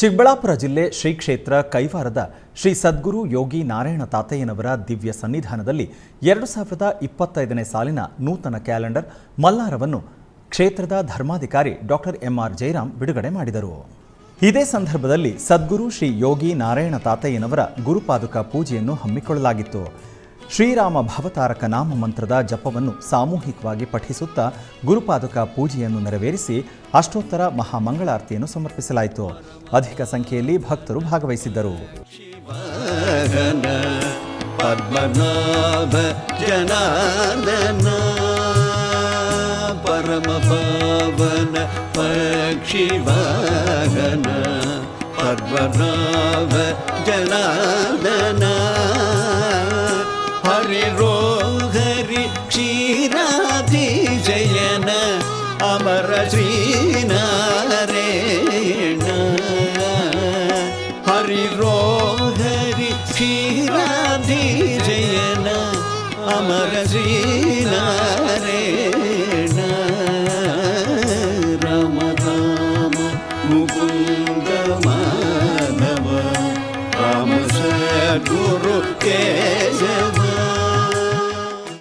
ಚಿಕ್ಕಬಳ್ಳಾಪುರ ಜಿಲ್ಲೆ ಶ್ರೀ ಕ್ಷೇತ್ರ ಕೈವಾರದ ಶ್ರೀ ಸದ್ಗುರು ಯೋಗಿ ನಾರಾಯಣ ತಾತಯ್ಯನವರ ದಿವ್ಯ ಸನ್ನಿಧಾನದಲ್ಲಿ ಎರಡು ಸಾವಿರದ ಇಪ್ಪತ್ತೈದನೇ ಸಾಲಿನ ನೂತನ ಕ್ಯಾಲೆಂಡರ್ ಮಲ್ಲಾರವನ್ನು ಕ್ಷೇತ್ರದ ಧರ್ಮಾಧಿಕಾರಿ ಡಾಕ್ಟರ್ ಎಂಆರ್ ಜಯರಾಮ್ ಬಿಡುಗಡೆ ಮಾಡಿದರು. ಇದೇ ಸಂದರ್ಭದಲ್ಲಿ ಸದ್ಗುರು ಶ್ರೀ ಯೋಗಿ ನಾರಾಯಣ ತಾತಯ್ಯನವರ ಗುರುಪಾದುಕ ಪೂಜೆಯನ್ನು ಹಮ್ಮಿಕೊಳ್ಳಲಾಗಿತ್ತು. ಶ್ರೀರಾಮ ಭವತಾರಕ ನಾಮ ಮಂತ್ರದ ಜಪವನ್ನು ಸಾಮೂಹಿಕವಾಗಿ ಪಠಿಸುತ್ತಾ ಗುರುಪಾದುಕ ಪೂಜೆಯನ್ನು ನೆರವೇರಿಸಿ ಅಷ್ಟೋತ್ತರ ಮಹಾಮಂಗಳಾರತಿಯನ್ನು ಸಮರ್ಪಿಸಲಾಯಿತು. ಅಧಿಕ ಸಂಖ್ಯೆಯಲ್ಲಿ ಭಕ್ತರು ಭಾಗವಹಿಸಿದ್ದರು. ಪದ್ಮನಾಭ ಜನಾರ್ದನ ക്ഷീരാതിശയന അമര ശ്രീനാരേണ ഹരിരോ ഹരി ക്ഷീരാതിശയന അമര ശ്രീനാരേണ രാമ രാമ മുകുന്ദ മാധവ രാമ സ ഗുരു കേശവ